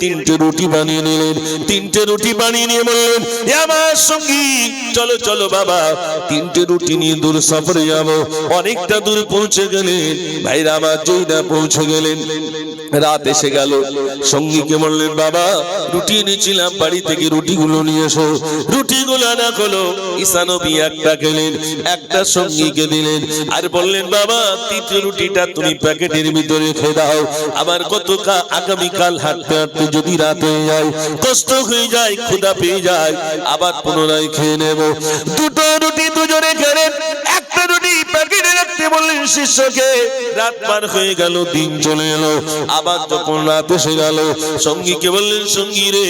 তিনটে রুটি বানিয়ে নিলেন। তিনটে রুটি বানিয়ে নিয়ে বললেন আমার সঙ্গী, চলো চলো বাবা, তিনটে রুটি নিয়ে দূর সফরে যাব। অনেকটা দূর পৌঁছে গেলেন। ভাইরা আমার জয়দা পৌঁছে গেলেন। রাত এসে গেল। সঙ্গীকে বললেন, বাবা, রুটি এনেছিলাম বাড়ি থেকে রুটিগুলো নিয়ে এসো। রুটিগুলো না হলো ঈশানবী একটা খেলেন, একটা সঙ্গীকে দিলেন। আর বললেন, বাবা, তৃতীয় রুটিটা তুমি প্যাকেটের ভিতরে খেয়ে দাও। আবার কত আগামীকাল হাঁটতে হাঁটতে যদি রাত হয়ে যায়, কষ্ট হয়ে যায়, ক্ষুধা পেয়ে যায়, আবার পুনরায় খেয়ে নেব। দুটো রুটি দুজনে খেলেন একটা রুটি প্যাকেটে রাখতে বললেন শিষ্যকে, রাত পার হয়ে গেল, দিন চলে এলো। আবার যখন রাত এসে গেল, সঙ্গীকে বললেন, সঙ্গী রে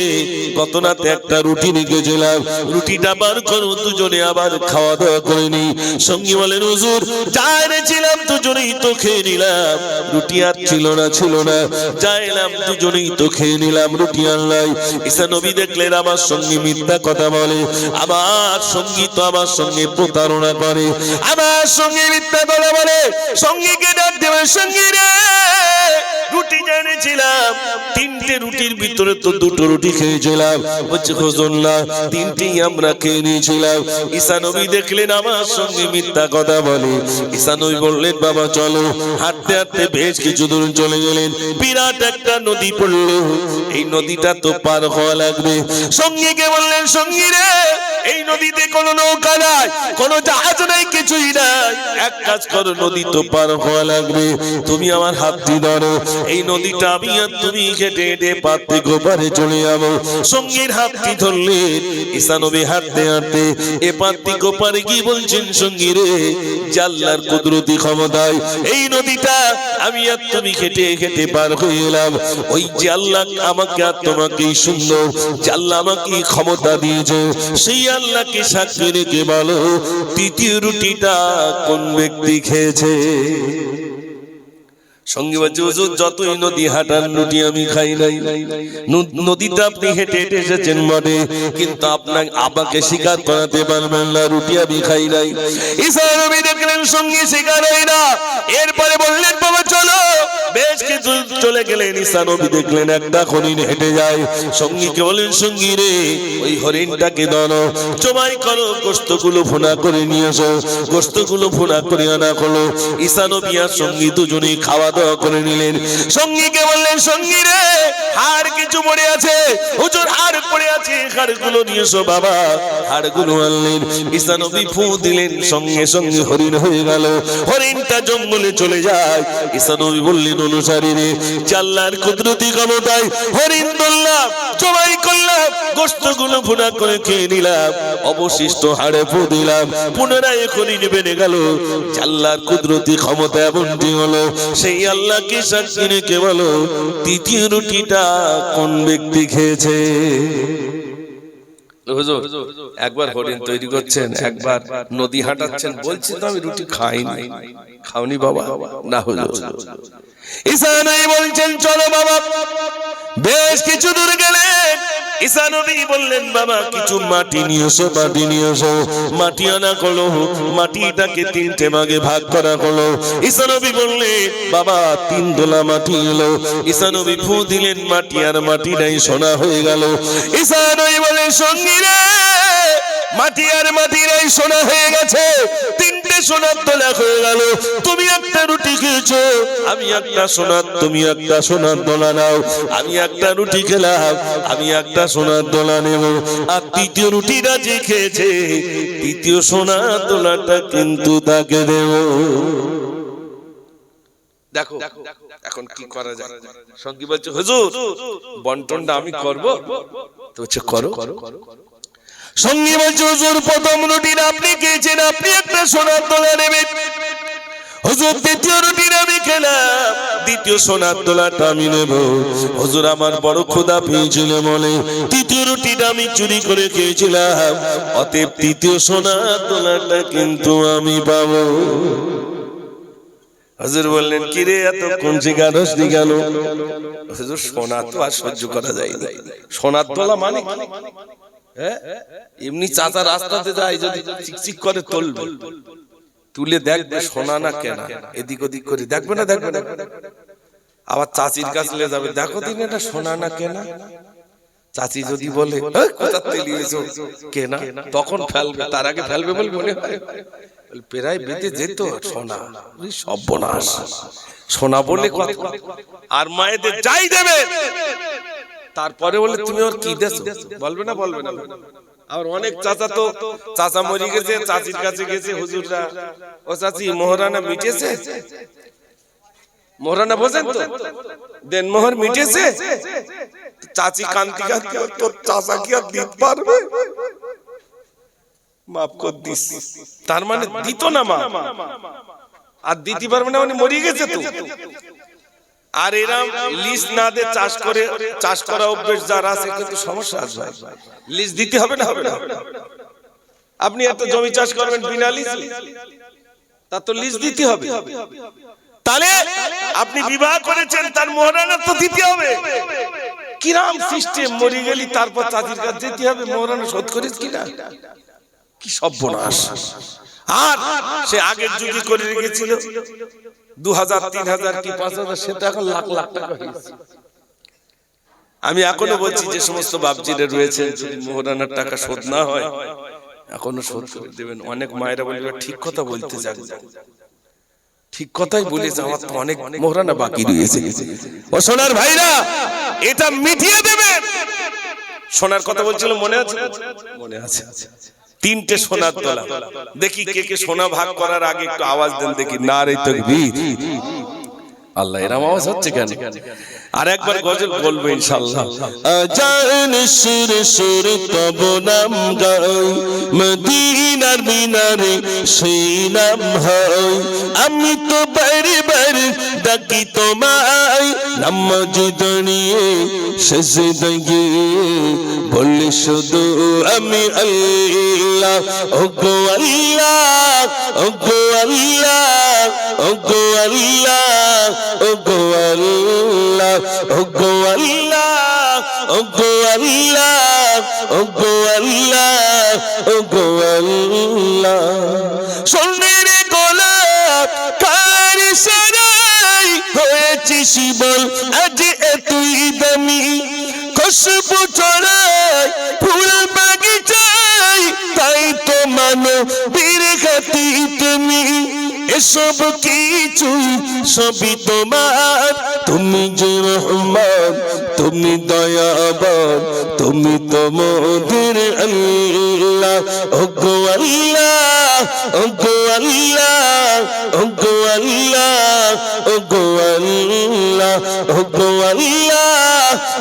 কত রাতে একটা রুটি রেখেছিলাম। রুটিটা বার করো, দুজনে আবার খাওয়া দাওয়া করে নি সঙ্গী বলেন হুজুর, যা এনেছিলাম, দুজনেই তো খেয়ে নিলাম। রুটি আর ছিল না ছিল না। যা এলাম, দুজনেই তো খেয়ে নিলাম, রুটি আনলাই ঈসা নবী দেখলেন, আমার সঙ্গে মিথ্যা কথা বলে। আমার সঙ্গী তো আমার সঙ্গে প্রতারণা করে। আমার সঙ্গে মিথ্যা কথা বলে, সঙ্গীকে ডাক দেবে সঙ্গী রে রুটি জেনেছিলাম তিনটে রুটির ভিতরে তো দুটো রুটি খেয়েছিলাম। হচ্ছে খোঁজল্লা তিনটেই আমরা খেয়ে নিয়েছিলাম। ঈসা নবী দেখলেন, আমার সঙ্গে মিথ্যা কথা বলে। ঈসা নবী বললেন, বাবা, চলো। হাঁটতে হাঁটতে বেশ কিছু দূর চলে গেলেন। বিরাট একটা নদী পড়ল। এই নদীটা তো পার হওয়া লাগবে। সঙ্গীকে বললেন সঙ্গী রে এই নদীতে কোনো নৌকা নাই, কোনো জাহাজ নাই, কিছুই নাই। এক কাজ করো নদী তো পার হওয়া লাগবে। তুমি আমার হাতটি ধরো। এই নদীটা আমি আর তুমি হেঁটে হেঁটে পাতে গোপারে চলে যাব। সঙ্গীর হাতটি ধরলেন ঈসা নবী হাঁটতে হাঁটতে এ পাত্তি গোপারে কি বলছেন, সঙ্গী রে জাল্লার কুদরতি ক্ষমতায় এই নদীটা আমি আর তুমি হেঁটে হেঁটে পার হয়ে এলাম। ওই আল্লাহ আমাকে আর তোমাকে সুন্দর আল্লাহ আমাকে ক্ষমতা দিয়েছে, সেই আল্লাহকে সাক্ষী রেখে বলো, তৃতীয় রুটিটা কোন ব্যক্তি খেয়েছে। আবাকে স্বীকার করাতে পারবেন না, রুটি আমি খাই নাই। দেখলেন হয় না। এরপরে বললেন, বাবা, চলো। বেশ কিছু চলে গেলেন দেখলেন, একটা হরিণ হেঁটে যায়। সঙ্গীকে বলেন, সঙ্গী রে, ওই হরিণটাকে ধরো জমাই করো গোস্তগুলো ফোনা করে নিয়ে খাওয়া দাওয়া করে নিলেন। সঙ্গীকে বললেন, সঙ্গী রে, হাড় কিছু পড়ে আছে। হুজুর, হাড় পড়ে আছে বাবা। আনলেন ফু দিলেন, সঙ্গে সঙ্গে হরিণ হয়ে গেল। হরিণটা জঙ্গলে চলে যায়। ঈসা বললেন, অনুসারী রে, চাল্লার কুদরতি ক্ষমতায় হরিণ ধরলাম, জবাই করলাম গোস্তগুলো ভুনা করে খেয়ে নিলাম, অবশিষ্ট হাড়ে ফু দিলাম, পুনরায় হরিণ বেড়ে গেল। চাল্লার কুদরতি ক্ষমতা এমনটি হলো, সেই আল্লাহকে বলো তৃতীয় রুটিটা কোন ব্যক্তি খেয়েছে? একবার হরিণ তৈরি করছেন, একবার নদী হাঁটাচ্ছেন বলছেন তো আমি রুটি খাইনি। খাওনি বাবা? না হুজুর। ঈসা নাই বলছেন, চলো বাবা। বেশ কিছু দূর গেলে ঈসা নবী বললেন, বাবা, কিছু মাটি মাটি মাটি আনা করল মাটিটাকে তিনটে ভাগে ভাগ করা করল ঈসা নবী বললেন, বাবা, তিন দোলা মাটি এলো। ঈসা নবী ফু দিলেন, মাটি আর মাটিটাই সোনা হয়ে গেল। ঈসা নবী বলে সঙ্গী রে মাটি আর মাটির এই সোনা হয়ে গেছে। তিনটে সোনার দোলা হয়ে গেল। তুমি একটা রুটি খেয়েছো। আমি একটা সোনার তুমি একটা সোনার দোলা নাও। আমি একটা রুটি খেলাম আমি একটা সোনার দোলা নেব। আর তৃতীয় রুটিটা যে খেয়েছে তৃতীয় সোনার দোলাটা কিন্তু তাকে দেব। দেখো এখন কি করা যায়? সঙ্গী বলছে হুজুর বন্টনটা আমি করব? তো হচ্ছে করো। সঙ্গী বলছে, হুজুর, প্রথম রুটিন আপনি খেয়েছেন, আপনি একটা সোনার দোলা নেবেন। হুজুর, দ্বিতীয় রুটিন আমি খেলাম, দ্বিতীয় সোনার দোলাটা আমি নেব। হুজুর, আমার বড় ক্ষুধা পেয়েছিল বলে তৃতীয় রুটিটা আমি চুরি করে খেয়েছিলাম, অতএব তৃতীয় সোনার দোলাটা কিন্তু আমি পাবো। হুজুর বললেন কি রে এত কুঞ্চি গানস নি কেন? হুজুর, সোনা তো আর সহ্য করা যায় সোনার তোলা মানে? এমনি চাচা রাস্তাতে যায় যদি চিকচিক করে তুলবে। তুলে দেখবে সোনা না কেনা। এদিক ওদিক করে। দেখবে না দেখবে না। আবার চাচির কাছে যাবে। দেখো দিন এটা সোনা না কেনা। চাচি যদি বলে "এই, কোথা নিয়েছো কেনা। তখন ফেলবে। তার আগে ফেলবে বলে মনে হয়। প্রায় বেঁধে যেত সোনা। সর্বনাশ। সোনা বলে আর মায়েদের যাই দেবে। তারপরে বলে, তুমি ওর কি দেছো? বলবে না বলবে না আর অনেক চাচা তো, চাচা মরি গেছে, চাচির কাছে গেছে হুজুররা। ও চাচি, মোহরানা মিটেছে? মোহরানা বোঝেন তো? দেন মোহর মিটেছে? চাচি কান্তি কান্তি তোর চাচা কি আর দিতে পারবে? মাফ কর দিস। তার মানে দিত না মা। আর দিতে পারবে না মানে মরিয়ে গেছে তো? আর এরাম লিজ না দিয়ে চাষ করে চাষ করা অভ্যেস যারা আছে কিন্তু সমস্যা আসবে লিজ দিতে হবে না হবে না। আপনি এত জমি চাষ করবেন বিনা লিজ? তা তো লিজ দিতে হবে। তাহলে আপনি বিবাহ করেছেন তার মোহরানা তো দিতে হবে। কিরাম সিস্টেম মরি গেলি তারপর চাচির কাছে যেতে হবে মোহরানা শোধ করিস কিনা? কি সর্বনাশ আর সে আগের যুগে করে রেখেছিল। দু হাজার তিন হাজার কি পাঁচ হাজার? সেটা এখন লাখ লাখ টাকা হয়েছে। আমি এখনও বলছি যে সমস্ত বাপজিরা রয়েছে যদি মোহরানার টাকা শোধ না হয় এখনও শোধ করে দেবেন। অনেক মায়েরা বলবে ঠিক কথা বলতে যাক ঠিক কথাই বলেছে আমার তো অনেক মোহরানা বাকি রয়েছে। ও সোনার ভাইরা এটা মিটিয়ে দেবেন। সোনার কথা বলছিল মনে আছে। মনে আছে। তিনটে সোনার তোলা। দেখি কে কে সোনা ভাগ করার আগে একটু আওয়াজ দেন দেখি। না রে তকবীর। আল্লাহ এরম আওয়াজ হচ্ছে কেন? আর একবার গজল বলব ইনশাআল্লাহ। আজান সুর সুর তব নাম গাই মদিনার মিনারে সেই নাম হয়। আমি তো বারে বারে ডাকি তোমায়। নামাজ দাঁড়িয়ে শেষে দাঁড়িয়ে বললে শুধু আমি আল্লাহ ও গো আল্লাহ ও গো আল্লাহ ও গো আল্লাহ ও গো আল্লাহ ও গো আল্লাহ ও গো আল্লাহ ও গো আল্লাহ ও গো আল্লাহ হয়েছে শিবল, আজ এতই দামি। খুশবু ছড়ায়, ফুল বাগিচায়, তাই তো মানো বীর খাতি তুমি। এসব কিছুই সবই তোমার। তুমি যে রহমান, তুমি দয়াবান, তুমি তো মোদের আল্লাহ। ও গো আল্লাহ ও গো আল্লাহ ও গো আল্লাহ ও গো আল্লাহ ও গো আল্লাহ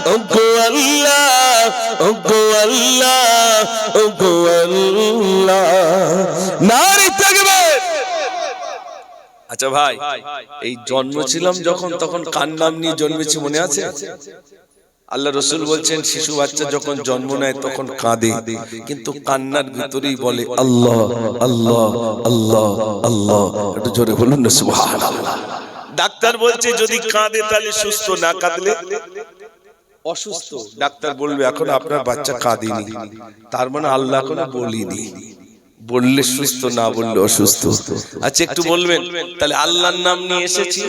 ও গো আল্লাহ ও গো আল্লাহ ও গো আল্লাহ। থাকবে আচ্ছা ভাই এই জন্মেছিলাম যখন তখন কার নাম নিয়ে জন্মেছি মনে আছে? আল্লাহ রসুল বলছেন শিশু বাচ্চা যখন জন্ম নেয় তখন কাঁদে। কিন্তু কান্নার ভিতরেই বলে আল্লাহ আল্লাহ আল্লাহ আল্লাহ একটু জোরে বলুন না সুবহানাল্লাহ। ডাক্তার বলছে যদি কাঁদে তাহলে সুস্থ না কাঁদলে? অসুস্থ। ডাক্তার বলবে এখন আপনার বাচ্চা কাঁদেনি। তার মানে আল্লাহ এখনও বলিনি। বললে সুস্থ না বললে অসুস্থ। আচ্ছা একটু বলবেন। তাহলে আল্লাহর নাম নিয়ে এসেছি।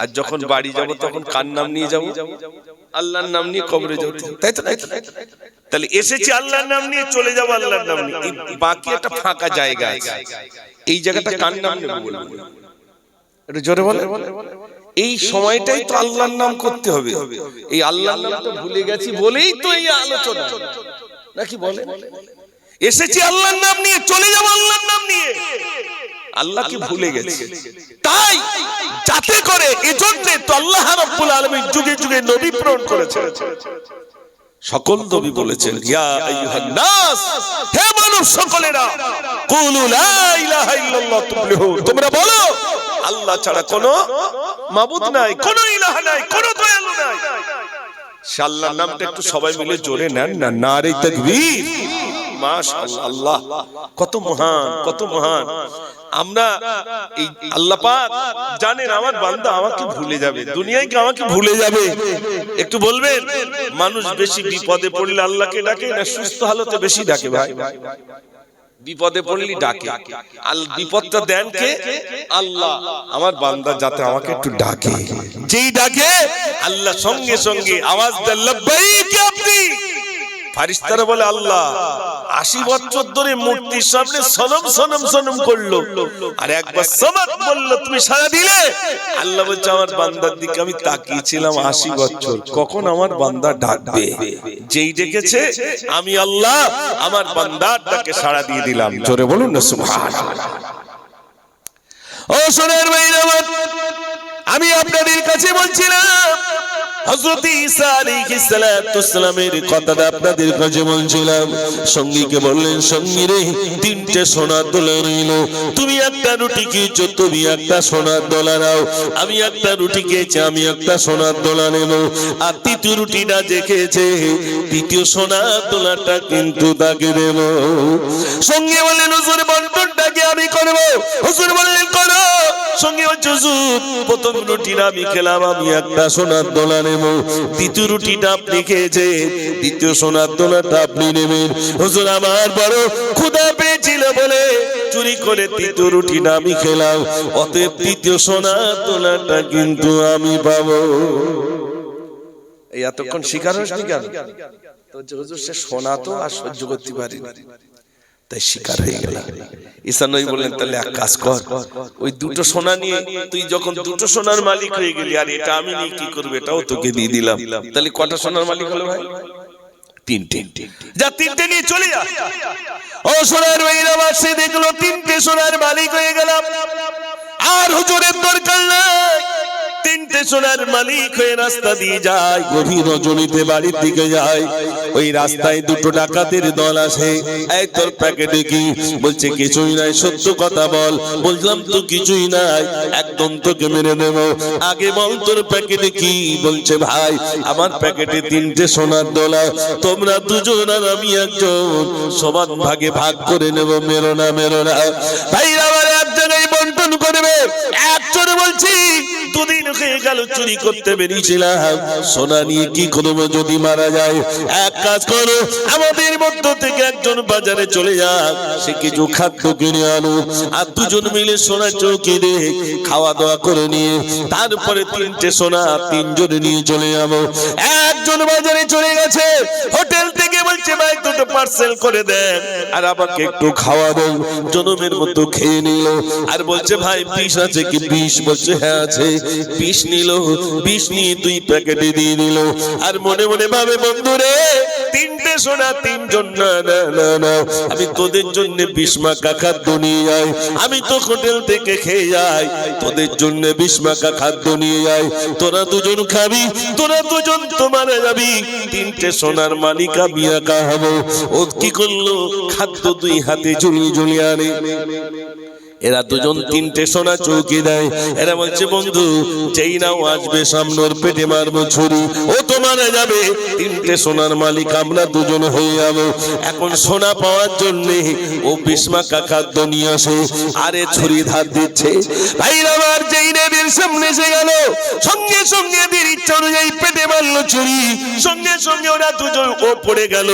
আর যখন বাড়ি যাব তখন কার নাম নিয়ে যাব? আল্লাহর নাম নিয়ে কবরে যাব। তাই তো তো? তাহলে এসেছি আল্লাহর নাম নিয়ে চলে যাব আল্লাহর নাম নিয়ে। বাকি একটা ফাঁকা জায়গা আছে। এই জায়গাটা কার নাম নেব বলব একটু জোরে বলে এই সময়টাই তো আল্লাহর নাম করতে হবে। এই আল্লাহর নাম তো ভুলে গেছি বলেই তো এই আলোচনা। নাকি বলে এসেছি আল্লাহর নাম নিয়ে চলে যাব আল্লাহর নাম নিয়ে। আল্লাহকে ভুলে গেছি। তাই যাতে করে এজন্য তো আল্লাহ রাব্বুল আলামিন যুগে যুগে নবী প্রেরণ করেছেন। সকল নবী বলেছেন ইয়া আইয়ুহান নাস হে মানব সকলেরা কুলু লা ইলাহা ইল্লাল্লাহ তুফলিহুন তোমরা বলো আল্লাহ ছাড়া কোনো মাবুদ নাই কোনো ইলাহ নাই কোনো দয়ালু নাই। সে আল্লাহর নামটা একটু সবাই মিলে জোরে নেন না নারে তাকবীর। মাশাআল্লাহ কত মহান কত মহান। আমরা এই আল্লাহ জানেন আমার বান্দা আমাকে ভুলে যাবে, দুনিয়ায় কি আমাকে ভুলে যাবে? একটু বলবেন? মানুষ বেশি বিপদে পড়লে আল্লাহকে ডাকে না সুস্থ হালতে বেশি ডাকে ভাই? বিপদে পড়লি ডাকে। আল বিপদটা দেন কে? আল্লাহ। আমার বান্দা যাতে আমাকে একটু ডাকে। যেই ডাকে, আল্লাহ সঙ্গে সঙ্গে আওয়াজ দেন, লব্বাইক আব্দি ফারিস্তারা বলে আল্লাহ আশি বছর ধরে মূর্তির সামনে সনম সনম সনম করল। আর একবার সমাত বলল তুমি সারা দিলে? আল্লাহ বলছে আমার বান্দার দিকে আমি তাকিয়েছিলাম আশি বছর। কখন আমার বান্দা ডাকবে? যেই ডেকেছে আমি আল্লাহ আমার বান্দার ডাকে সাড়া দিয়ে দিলাম। জোরে বলুন না সুবহানাল্লাহ। ও সোনার আমার, আমি আপনাদের কাছে বলছিলাম হযরত ঈসা আলাইহিস সালামের কথাটা আপনাদের কাছে বলছিলাম। সঙ্গীকে বললেন, সঙ্গী রে, তিনটে সোনার দোলা রইল তুমি একটা রুটি খেয়েছো, তুমি একটা সোনার দোলা নাও। আমি একটা রুটি খেয়েছি, আমি একটা সোনার দোলা নেব। আর তৃতীয় রুটিটা যে খেয়েছে, তৃতীয় সোনার দোলাটা কিন্তু তাকে দেব। সঙ্গে বললেন, হুজুর বন্টনটাকে আমি করব। হুজুর বললেন, করো। সঙ্গে বলছে, হুজুর, প্রথম রুটিটা আমি খেলাম, আমি একটা সোনার দোলা নেব। দ্বিতীয় রুটিটা আপনি খেয়েছে দ্বিতীয় সোনার দোলাটা আপনি নেবেন। হুজুর, আমার বড় ক্ষুধা পেয়েছিল বলে চুরি করে তৃতীয় রুটিটা আমি খেলাম। অতএব তৃতীয় সোনার দোলাটা কিন্তু আমি পাবো। এতক্ষণ শিকার হসনি কেন তো হুজুর, সে সোনা তো আর সহ্য করতে পারি তাই শিকার হয়ে গেল। বললেন, তাহলে এক কাজ কর, ওই দুটো সোনা নিয়ে তুই যখন দুটো সোনার মালিক হয়ে গেলি, আর এটা আমি নিয়ে কি করব, এটাও তোকে দিয়ে দিলাম। তাহলে কটা সোনার মালিক হলো ভাই? তিনটে। যা তিনটে নিয়ে চলে যা। ও সোনার বাসে দেখল তিনটে সোনার মালিক হয়ে গেলাম। আর হুজুরের দরকার নাই। তিনটে সোনার মালিক হয়ে রাস্তা দিয়ে যায়, গভীর রজনীতে বাড়ির দিকে যায়। ওই রাস্তায় দুটো ডাকাতের দল আসে। এই তোর প্যাকেটে কি? বলছে, কিছুই নাই, সত্য কথা বল। বললাম, তো কিছুই নাই, একদম তোকে মেরে দেব আগে বল তোর প্যাকেটে কি? বলছে, ভাই, আমার প্যাকেটে তিনটে সোনার দোলা তোমরা দুজন আর আমি একজন। সমান ভাগে ভাগ করে নেব, মেরো না মেরো না। ভাই আমার এক জায়গায় বন্টন করবে একজন বলছি, দুদিন হয়ে গেল চুরি করতে বেরিয়েছিলাম। সোনা নিয়ে কি করব যদি মারা যায়? এক কাজ করো, আমাদের মধ্য থেকে একজন বাজারে চলে যাক সে কিছু খাদ্য কিনে আনো আর দুজন মিলে সোনা চৌকি রে খাওয়া দাওয়া করে নিয়ে, তারপরে তিনটে সোনা তিনজন নিয়ে চলে যাব। একজন বাজারে চলে গেছে। হোটেল থেকে বলছে, ভাই, দুটো পার্সেল করে দেন আর আমাকে একটু খাওয়া দেন। জনমের মতো খেয়ে নিল। আর বলছে ভাই, বিষ আছে কি? বিষ বলছে হ্যাঁ আছে। বিষ নিল, বিষ নিয়ে দুই প্যাকেটে দিয়ে দিল। আর মনে মনে ভাবে, বন্ধুরে, তিনটে সোনা, তিনজন না না না না। আমি তোদের জন্য বিষ মাখা খাদ্য নিয়ে যাই আমি তো হোটেল থেকে খেয়ে যাই তোদের জন্য বিষ মাখা খাদ্য নিয়ে যাই তোরা দুজন খাবি, তোরা দুজন তো মারা যাবি। তিনটে সোনার মালিক আমি একা হব। ও কি করল? খাদ্য দুই হাতে ঝুলিয়ে ঝুলিয়ে আনে। এরা দুজন তিনটে সোনা চৌকি দেয়। এরা বলছে, বন্ধু, যেই নাও আসবে, সামনের পেটে মারবো ছুরি। ও তো মারা যাবে। তিনটে সোনার মালিক, আমরা দুজন হয়ে যাব। এখন সোনা পাওয়ার জন্য ও বিস্মাকা কাকার নিয়ে আসে। আরে ছুরি ধার দিচ্ছে। ভাই আমার যেই নেবের সামনে এসে গেল। সঙ্গে সঙ্গে এদের ইচ্ছা অনুযায়ী পেটে মারলো ছুরি সঙ্গে সঙ্গে ওরা দুজন ও পড়ে গেল।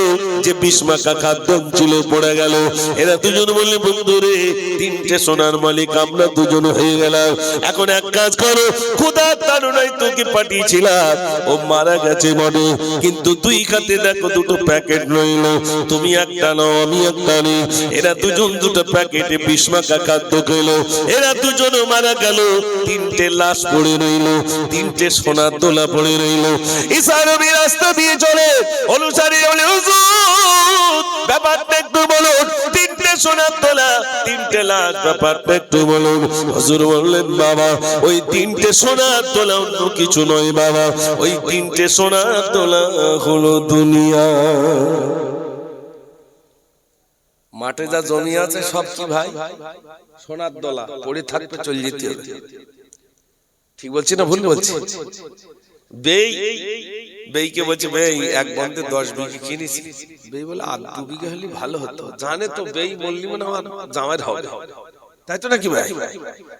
যে বিস্মাকা খাদ্য ছিল পড়ে গেল। এরা দুজন বললে, বন্ধু রে, তিনটে সোনার মালিক, আমরা দুজন হয়ে গেলাম। এখন এক কাজ করো খোদা তারুণাই তোকে পাঠিয়েছিলাম। ও মারা গেছে মনে কিন্তু তুই খাতে দেখো দুটো প্যাকেট রইল। তুমি একটা নাও, আমি একটা নেই এরা দুজন দুটো প্যাকেটে বিস্মাকা খাদ্য খেলো। এরা দুজনও মারা গেল। তিনটে লাশ পড়ে রইল, তিনটে সোনার দোলা পড়ে রইল। ইসারবি রাস্তা দিয়ে চলে, অনুসারী বলে ব্যাপারটা একটু বলুন। তিনটে সোনার দোলা তিনটে লাশ, ব্যাপারটা একটু বলুন। হুজুর বললেন, বাবা, ওই তিনটে সোনার দোলা অন্য কিছু নয় বাবা, ওই তিনটে সোনার দোলা হলো দুনিয়া। মাঠে যা জমি আছে সব কি ভাই? সোনার দোলা, পড়ে থাকবে, চলে যেতে ঠিক বলছি না ভুল বলছি বেই। বেইকে বলছে বেই এক বন্ধে দশ বিঘে কিনেছি বেই বলে আর দু বিঘে হলে ভালো হতো। জানে তো বেই বললি মানে আমার জামাইয়ের হবে। তাই তো নাকি ভাই?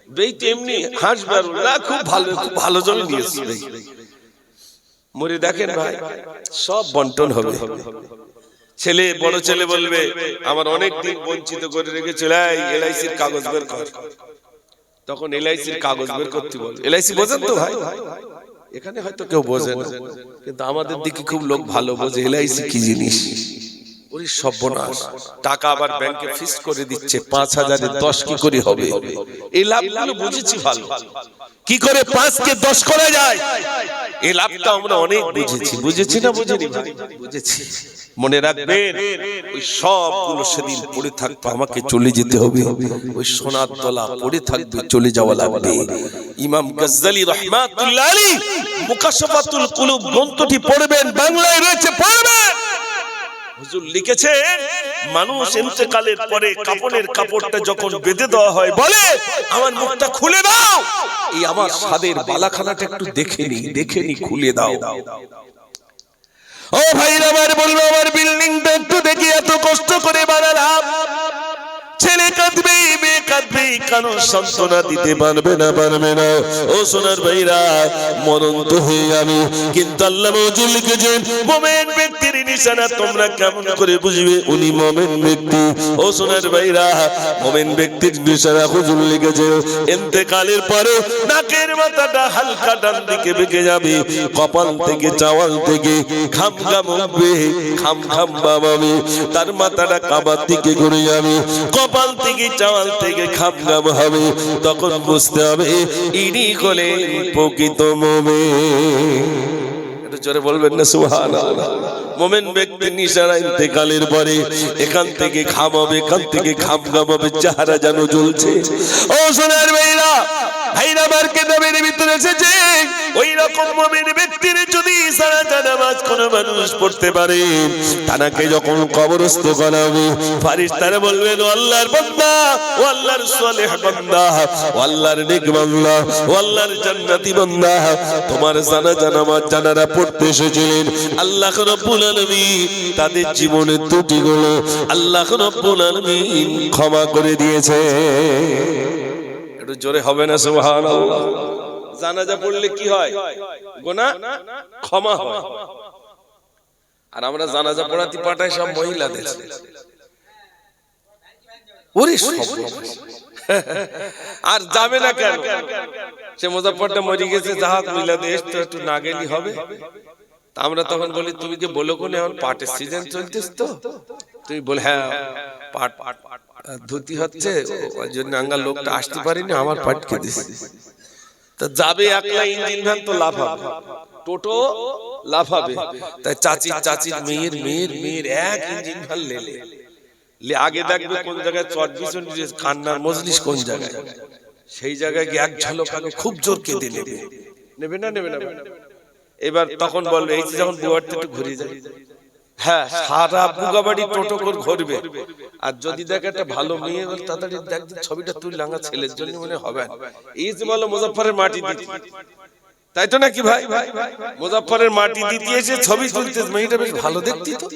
বেই তো এমনি হাসবে "না, খুব ভালো খুব ভালো জমি নিয়েছি বেই। মরে দেখেন ভাই সব বন্টন হবে। ছেলে বড় ছেলে বলবে আমার অনেক দিন বঞ্চিত করে রেখেছিল এলআইসির কাগজ বের কর। তখন এলআইসির কাগজ বের করতে বল এলআইসি বোঝেন তো ভাই? এখানে হয়তো কেউ বোঝে না। কিন্তু আমাদের দিকে খুব লোক ভালো বোঝে এলআইসি কি জিনিস। ওই সর্বনাশ। টাকা আবার ব্যাংকে ফিক্স করে দিচ্ছে, পাঁচ হাজারে দশ কি করে হবে? এই লাভগুলো বুঝেছি ভালো। কি করে পাঁচ কে দশ করা যায়? এই লাভটা আমরা অনেক বুঝেছি। বুঝেছি না বুঝিনি বুঝেছি। মনে রাখবেন, ওই সবগুলো সেদিন পড়ে থাকতো, আমাকে চলে যেতে হবে। ওই সোনার তলা পড়ে থাকবে, চলে যাওয়া লাগবে। ইমাম গজ্জালি রহমাতুল্লাহ আলী মুকাশফাতুল কুলুব গ্রন্থটি পড়বেন, বাংলায় রয়েছে, পড়বেন! হুজুর লিখেছেন মানুষ ইন্তেকালের পরে কাপড়ের কাপড়টা যখন বেঁধে দেওয়া হয় বলে আমার মুখটা খুলে দাও! এই আমার স্বাদের বালাখানাটা একটু দেখে নি দেখে নি খুলে দাও। ও ভাই আমার বলল আমার বিল্ডিংটা একটু দেখি এত কষ্ট করে বানালাম। ছেলে কাঁদবে, মেয়ে কাঁদবে কারণ সান্ত্বনা দিতে পারবে না পারবে না? ও সোনার ভাইরা মরণ তো হয়ে যাবে কিন্তু আল্লাহ লিখেছেন, মোমেন ব্যক্তির নিশানা তোমরা কেমন করে বুঝবে? উনি মোমেন ব্যক্তি। ও সোনার ভাইরা, মোমেন ব্যক্তির নিশানা হুজুর লিখেছে এতেকালের পরে নাকের মাথাটা হালকা ডান দিকে বেঁকে যাবে, কপাল থেকে চাওয়াল থেকে খাম খাম উঠবে খাম খাম বাবাবে তার মাথাটা কাবার দিকে ঘুরে যাবে, কপাল থেকে চাওয়াল থেকে খাম হবে, তখন বুঝতে হবে ইনি করে প্রকৃত মোমে জোরে বলবেন না সুহান মোমেন ব্যক্তি নিশারা ইন্তেকালের পরে এখান থেকে খাম হবে, এখান থেকে খাম হবে, চেহারা যেন জ্বলছে। ও সোনার ভাইরা ভাইরা মার্কেটের ভিতরে এসেছে। ওই রকম মোমেন ব্যক্তির যদি সারা নামাজ কোনো মানুষ পড়তে পারে, তানাকে যখন কবরস্থ করা হবে ফারিস্তারা বলবেন ও আল্লাহর বান্দা, ও আল্লাহর সালেহ বান্দা, ও আল্লাহর নেক বান্দা, ও আল্লাহর জান্নাতি বান্দা, তোমার জানাজা নামাজ জানারা পড়তে এসেছিলেন। আল্লাহ রব্বুল আলামিন তাদের জীবনের ত্রুটিগুলো আল্লাহ রব্বুল আলামিন ক্ষমা করে দিয়েছে। একটু জোরে হবে না, সুবহানাল্লাহ। জানাজা পড়লে কি হয়? গোনা? ক্ষমা আর আমরা জানাজা পড়াতে পাঠাই সব মহিলাদের। আর যাবে না কেন? সে মুজাফরটা মরে গেছে জাহাজ মিলাদে এসতো একটু না গেলি হবে। তা আমরা তখন বলি, তুমি কি বলো কোনে এখন? পাটের সিজন চলতেছ তো? তুমি বলে হ্যাঁ পাট পাট ধুতি হচ্ছে ওই জন্য আঙ্গার লোকটা আসতে পারিনি আমার পাটকে দিছে। তা যাবে একলা ইঞ্জিন ভ্যান তো লাভ হবে। টোটো লাভ হবে। তাই চাচির চাচির মেয়ের মেয়ের মেয়ের এক ইঞ্জিন ভ্যান লেলে লে। আগে দেখবে কোন জায়গায় চটবি চন্ডি কান্নার মজলিস কোন জায়গায়। সেই জায়গায় গিয়ে এক ঝলক আগে খুব জোর কেঁদে নেবে। নেবে না নেবে না এবার তখন বলবে এই যে যখন দুয়ারতে একটু ঘুরে যায় হ্যাঁ সারা বুগাবাড়ি টোটো করে ঘুরবে। আর যদি দেখে একটা ভালো মেয়ে বলে তাড়াতাড়ি দেখ ছবিটা তুই লাঙ্গা ছেলের জন্য মনে হবে। এই যে বলো মুজফ্ফরের মাটি দিতে তাই তো নাকি ভাই? মুজফ্ফরের মাটি দিতে এসে ছবি তুলতে মেয়েটা বেশ ভালো দেখতি তো।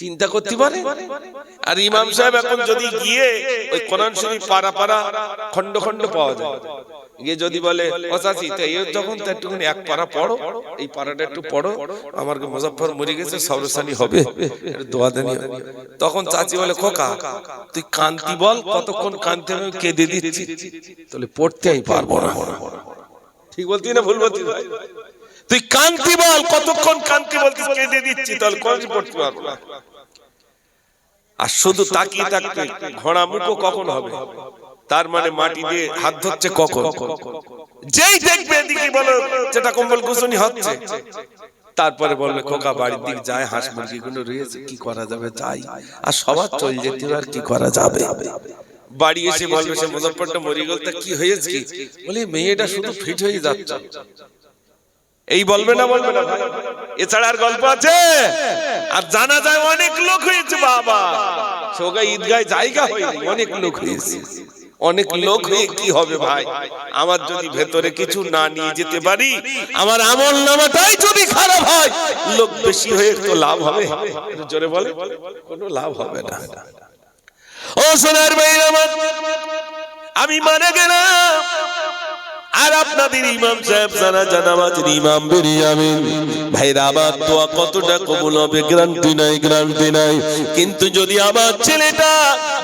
চিন্তা করতে পারে? আর ইমাম সাহেব এখন যদি গিয়ে ওই কোরআন শরীফ পারা পারা খন্ড খন্ড পাওয়া যায়। গিয়ে যদি বলে ও তো এই যখন তো একটুখানি এক পারা পড়ো এই পারাটা একটু পড়ো আমার মুজফ্ফর মরে গেছে সরসানি হবে। দোয়া দেনি তখন চাচি বলে খোকা তুই কান্তি বল কতক্ষণ কান্তি আমি কেঁদে দিচ্ছি? তাহলে পড়তে আমি পারব না। ঠিক বলতি না ভুল বলতি ভাই? তুই কান্তি বল, কতক্ষণ কান্তি বলতিস কেঁদে দিচ্ছি, তাহলে কোনদিন পড়তে পারব আর শুধু তাকিয়ে থাকতে, ঘোড়া মুখো কখন হবে? তার মানে মাটি দিয়ে হাত ধরছে কখন? যেই দেখবে এদিকে বলো, যেটা কম্বল কুসুনি হচ্ছে। তারপরে বললে খোকা, বাড়ির দিক যায়, হাঁস মুরগি গুলো রয়েছে, কি করা যাবে? যাই। আর সবার চল যেতে আর কি করা যাবে? বাড়ি এসে বলবে সে, মুজফ্ফরটা মরে গেল, তা কি হয়েছে? বলে মেয়েটা শুধু ফিট হয়ে যাচ্ছে। এই বলবে না বলবে না? এছাড়া আর গল্প আছে? আর জানা যায় অনেক লোক হয়েছে, বাবা। সোগা ঈদগায় জায়গা হয়নি, অনেক লোক হয়েছে। অনেক লোক হয়ে কি হবে ভাই? আমার যদি ভেতরে কিছু না নিয়ে যেতে পারি, আমার আমল নামাটাই যদি খারাপ হয়, লোক বেশি হয়ে তো লাভ হবে। জোরে বলে। কোনো লাভ হবে না। ও সোনার ভাই আমার, আমি মানে গেলাম। আর আপনাদের ইমাম সাহেব জানা জানাবাজের ইমাম বেরিয়ামিন ভাইরা, আমার দোয়া কতটা কবুল হবে গ্যারান্টি নাই গ্যারান্টি নাই। কিন্তু যদি আমার ছেলেটা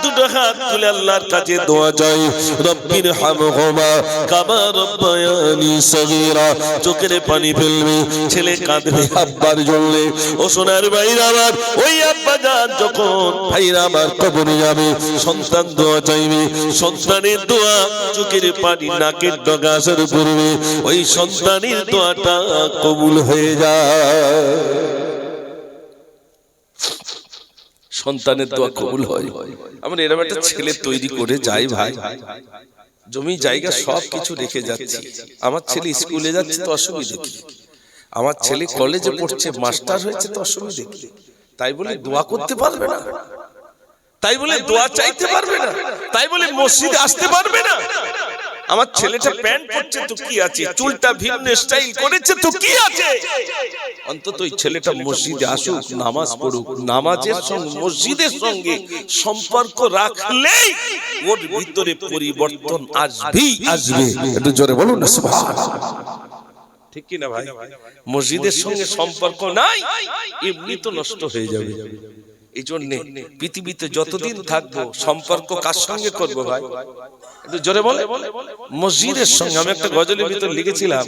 দুটো হাত তুলে আল্লাহর কাছে দোয়া চাই রব্বির হামহুমা কামা রব্বায়ানি সগীরা, চোখের পানি ফেলবে, ছেলে কাঁদবে আব্বার জন্য। ও সোনার ভাইরা, আমার ওই আব্বা যান যখন ভাইরা আমার কবরে যাবে, সন্তান দোয়া চাইবে, সন্তানের দোয়া চোখের পানি নাকের ডগা আসার পূর্বে ওই সন্তানের দোয়াটা কবুল হয়ে যায়। সন্তানের দোয়া কবুল হয়। আমরা এরকম একটা ছেলে তৈরি করে যাই ভাই। জমি জায়গা সব কিছু রেখে যাচ্ছি। আমার ছেলে স্কুলে যাচ্ছে তো অসুবিধা কি? আমার ছেলে কলেজে পড়ছে, মাস্টার হয়েছে তো অসুবিধা কি? তাই বলে দোয়া করতে পারবে না। তাই বলে দোয়া চাইতে পারবে না। তাই বলে মসজিদে আসতে পারবে না। আমার ছেলেটা প্যান্ট পরছে তো কি আছে? চুলটা ভিন্ন স্টাইল করেছে তো কি আছে? অন্তত ওই ছেলেটা মসজিদে আসুক নামাজ পড়ুক নামাজের সঙ্গে মসজিদের সঙ্গে সম্পর্ক রাখলেই ওর ভিতরে পরিবর্তন আসবেই আসবে। একটু জোরে বলুন না সুবহানাল্লাহ ঠিক কি না ভাই? মসজিদের সঙ্গে সম্পর্ক নাই এমনি তো নষ্ট হয়ে যাবে। এই জন্যে পৃথিবীতে যতদিন থাকব সম্পর্ক কার সঙ্গে করব ভাই? একটু জোরে বলে? মসজিদের সঙ্গে আমি একটা গজলের ভিতর লিখেছিলাম।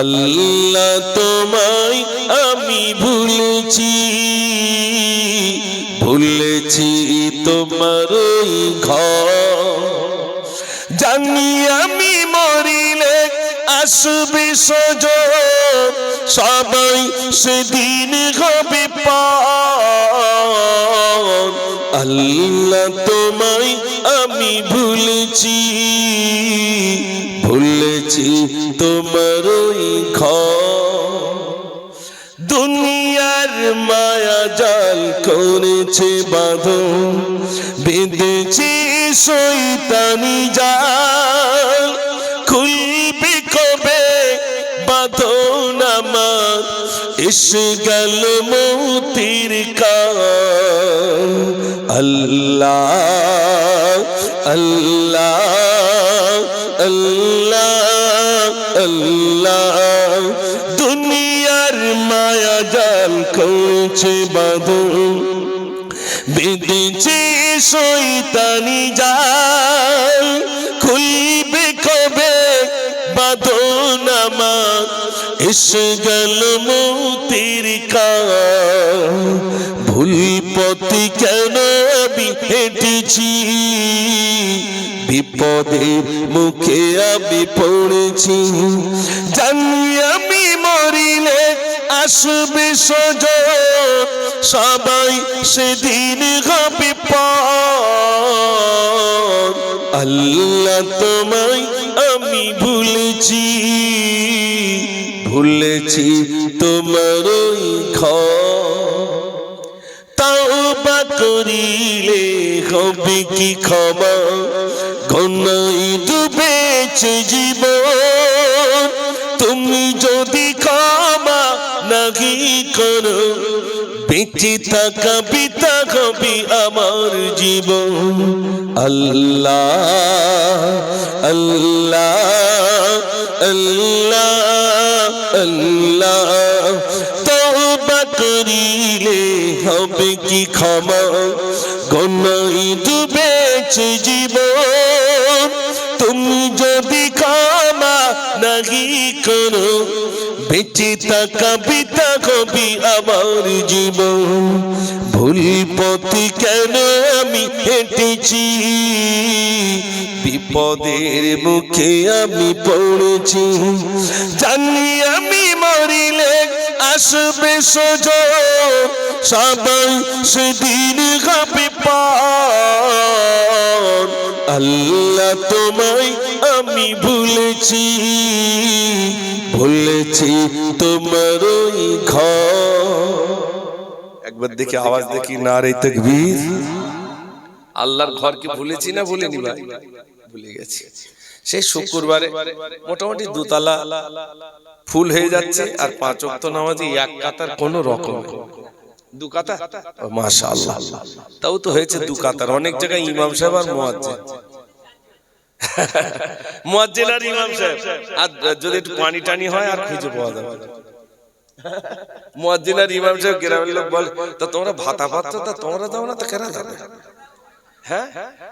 আল্লাহ তোমায় আমি ভুলেছি ভুলেছি তোমার ঘর। জানি আমি মরিলে আসবে সজ সবাই সেদিন হবে আল্লাহ তোমায় আমি ভুলেছি ভুলেছি তোমার দুনিয়ার মায়া জাল করেছে বাঁধন, বেঁধেছি শৈতানি জাল। এসে গেল মৌতির আল্লাহ আল্লাহ আল্লাহ আল্লাহ। দুনিয়ার মায়া জাল করছে বাঁধন। বেঁধেছে শৈতানি জাল। খুলবে এসে গেল মৌতির ভুল পথে কেন আমি হেঁটেছি বিপদের মুখে আমি পড়েছি জানি আমি মরিলে আসবে সজ সবাই সেদিন হবে আল্লাহ তোমায় আমি ভুলেছি ভুলেছি তোমার তাওবা করিলে হবে কি ক্ষমা? ঘনাই ডুবেছে জীবন। তুমি যদি ক্ষমা নাকি করো বেঁচে থাকা পিতা হবে আমার জীবন। আল্লাহ আল্লাহ আল্লাহ আল্লাহ, তওবা করিলে হবে কি ক্ষমা? গনাই ডুবেছে জীবন, তুমি যদি ক্ষমা নাহি করো বেঁচে থাকা পিতা কবি আমার জীবন। ভুল পথে কেন আমি হেঁটেছি? বিপদের মুখে আমি পড়েছি। জানি আমি মরিলে আসবে সোজ। সবাই সেদিন হবে আল্লাহ তোমায় আমি ভুলেছি। ভুলেছি তোমার একবার দেখি, আওয়াজ দেখি না রে তকবীর। আল্লাহর ঘরকে ভুলেছি না ভুলিনি ভাই? ভুলে গেছি। সেই শুক্রবারে মোটামুটি দুতলা ফুল হয়ে যাচ্ছে আর পাঁচ ওয়াক্ত নামাজি এক কাতার কোন রকম দু কাতা মাশাআল্লাহ। তাও তো হয়েছে দু কাতার। অনেক জায়গায় ইমাম সাহেব আর মুয়াজ্জিন। মুয়াজ্জিন আর ইমাম সাহেব। আর যদি একটু পানি টানি হয় আর খুঁজে পাওয়া যাবে। আর ইমাম সাহেব গ্রামের লোক বলে তা তোমরা ভাতা পাচ্ছ তা তোমরা দাও না তো কেন যাবে হ্যাঁ?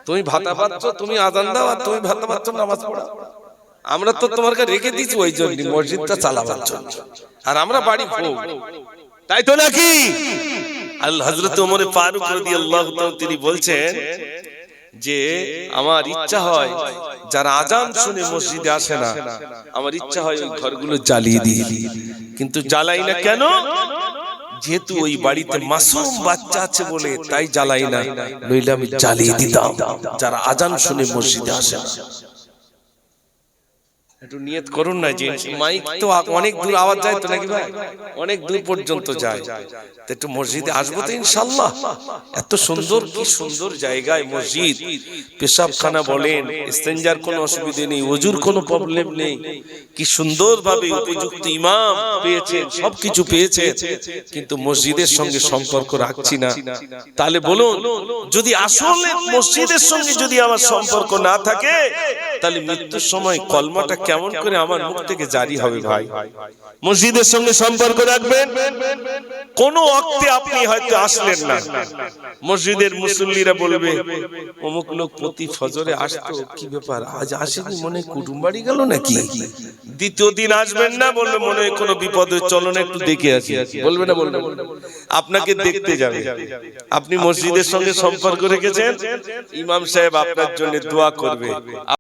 তুমি ভাতা পাচ্ছ তুমি আজান দাও আর তুমি ভাতা পাচ্ছ নামাজ পড়া। আমরা তো তোমার কাছে রেখে দিয়েছি ওই জন্য মসজিদটা চালাবার জন্য। আর আমরা বাড়ি ভোগ। তাই তো নাকি? আল্লাহ হযরত ওমর ফারুক রাদিয়াল্লাহু তাআলা তিনি বলছেন যে আমার ইচ্ছা হয়, যারা আজান শুনে মসজিদে আসে না, আমার ইচ্ছা হয় ওই ঘরগুলো জ্বালিয়ে দিয়ে কিন্তু জ্বালাই না কেন? যেহেতু ওই বাড়িতে মাসুম বাচ্চা আছে বলে তাই জ্বালাই না, নইলে আমি জ্বালিয়ে দিতাম, যারা আজান শুনে মসজিদে আসে না। একটু নিয়ত করুন না যে মাইক তো অনেক দূর আওয়াজ যায় তো নাকি ভাই? অনেক দূর পর্যন্ত যায়। তো একটু মসজিদে আসব তো ইনশাল্লাহ। এত সুন্দর কি সুন্দর জায়গায় মসজিদ। পেশাবখানা বলেন ইস্তেঞ্জার কোনো অসুবিধে নেই ওজুর কোনো প্রবলেম নেই। কি উপযুক্ত ইমাম পেয়েছেন সবকিছু পেয়েছে কিন্তু মসজিদের সঙ্গে সম্পর্ক রাখছি না। তাহলে বলুন যদি আসলে মসজিদের সঙ্গে যদি আমার সম্পর্ক না থাকে তাহলে মৃত্যুর সময় কলমাটা কেমন করে আমার মুখ থেকে জারি হবে ভাই? মসজিদের সঙ্গে সম্পর্ক রাখবেন? কোন অক্তে আপনি হয়তো আসলেন না। মসজিদের মুসল্লিরা বলবে অমুক লোক প্রতি ফজরে আসতো কি ব্যাপার? আজ আসেনি মনে কুটুম বাড়ি গেল নাকি? দ্বিতীয় দিন আসবেন না বলবে মনে হয় কোনো বিপদের চলনে একটু দেখে আসি। বলবে না বলবে আপনাকে দেখতে যাবে। আপনি মসজিদের সঙ্গে সম্পর্ক রেখেছেন? ইমাম সাহেব আপনার জন্য দোয়া করবে।